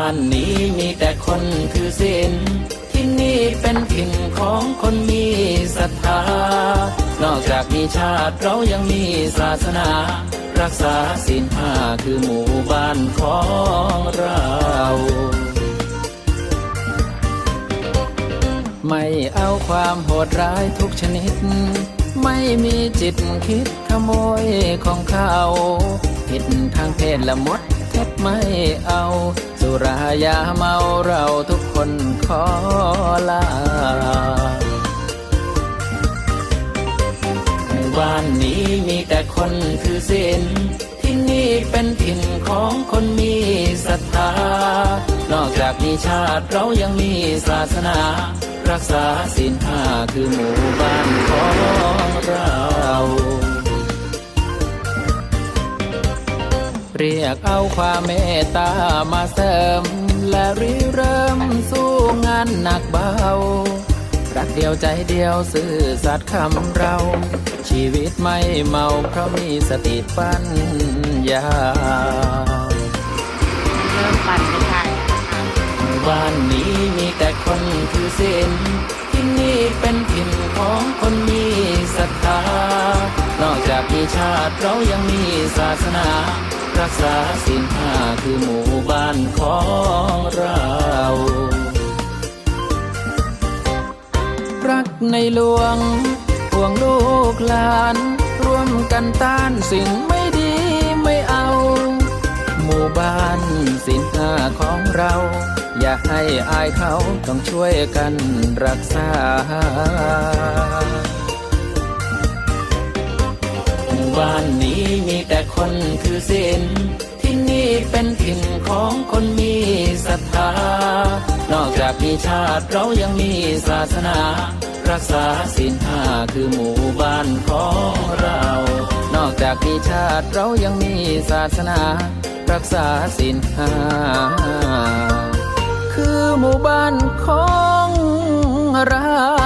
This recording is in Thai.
านนี้มีแต่คนถือศีลที่นี่เป็นถิ่นของคนมีศรัทธา นอกจากมีชาติเรายังมีศาสนา รักษาศีลห้าคือหมู่บ้านของเราไม่เอาความโหดร้ายทุกชนิด ไม่มีจิตคิดขโมยของเขา ผิดทางเพศละมด ไม่เอา สุรายาเมาเราทุกคนขอลาหมู่บ้านนี้มีแต่คนถือศีลที่นี่เป็นถิ่นของคนมีศรัทธา นอกจากมีชาติเรายังมีศาสนา รักษาศีลห้าคือหมู่บ้านของเรา เรียกเอาความเมตตามาเสริม และริเริ่มสู้งานหนักเบา รักเดียวใจเดียวซื่อสัตย์คำเรา ชีวิตไม่เมาเพราะมีสติปัญญาเริ่มปั่นเลยค่ะหมู่บ้านนี้มีแต่คนถือศีลที่นี่เป็นถิ่นของคนมีศรัทธานอกจากมีชาติเรายังมีศาสนา รักษาศีลห้าคือหมู่บ้านของเรา รักในหลวงห่วงลูกหลาน ร่วมกันต้านสิ่งไม่ดีไม่เอา หมู่บ้านสินห้าของเรา อย่าให้อายเขาต้องช่วยกันรักษา แต่คนถือศีลที่นี่เป็นถิ่นของคนมีศรัทธา นอกจากมีชาติเรายังมีศาสนา รักษาศีลห้าคือหมู่บ้านของเรา นอกจากมีชาติเรายังมีศาสนา รักษาศีลห้าคือหมู่บ้านของเรา